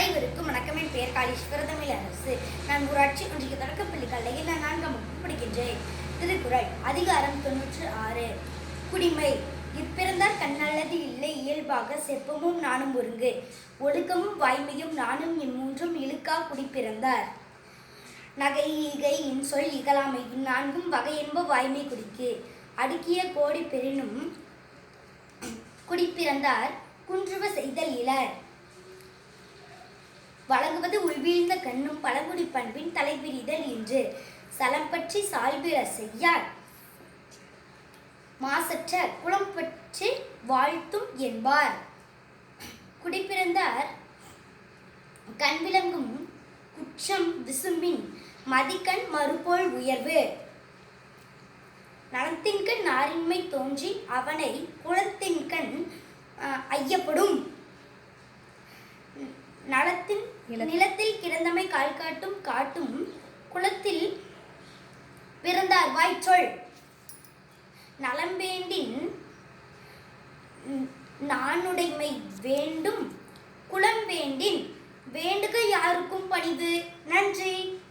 அனைவருக்கும் வணக்கம். என் பெயர் காளீஸ்வர தமிழ் அரசு. நான் ஊராட்சி ஒன்றிய தொடக்கப்பள்ளி கல்லையில் நான் நான்காம் வகுப்பு படிக்கின்றேன். திருக்குறள் அதிகாரம் தொன்னூற்று ஆறு. குடிமை இப்பிறந்தார் கண்ணல்லது இல்லை. இயல்பாக செப்பமும் நானும் ஒருங்கு. ஒழுக்கமும் வாய்மையும் நானும் இம்மூன்றும் இழுக்கா குடி பிறந்தார். நகை ஈகை இன்சொல் இகலாமை இந்நான்கும் வகை என்ப வாய்மை குடிக்கு. அடுக்கிய கோடி பெறினும் குடிப்பிறந்தார் குன்றுவ செய்தல் இலர் வழங்குவது உள்வீழ்ந்த கண்ணும் பழங்குடி பண்பின் தலைவிரிதல் என்று சலம் பற்றி சால்பிற செய்யார். மாசற்ற குளம் பற்றி வாழ்த்தும் என்பார். குடிப்பிறந்தார். கண் விளங்கும் குற்றம் விசும்பின் மதிக்கண் மறுபோல் உயர்வு. நலத்தின்கண் நாரின்மை தோன்றி அவனை குலத்தின்கண் அஹ், ஐயப்படும். நலத்தின் நிலத்தில் கிடந்தமை கால் காட்டும் காட்டும் குளத்தில் பிறந்தார். வாய்ச்சொல் நலம் வேண்டின் நாணுடைமை வேண்டும். குளம் வேண்டின். வேண்டுக யாருக்கும் பணிவு. நன்றி.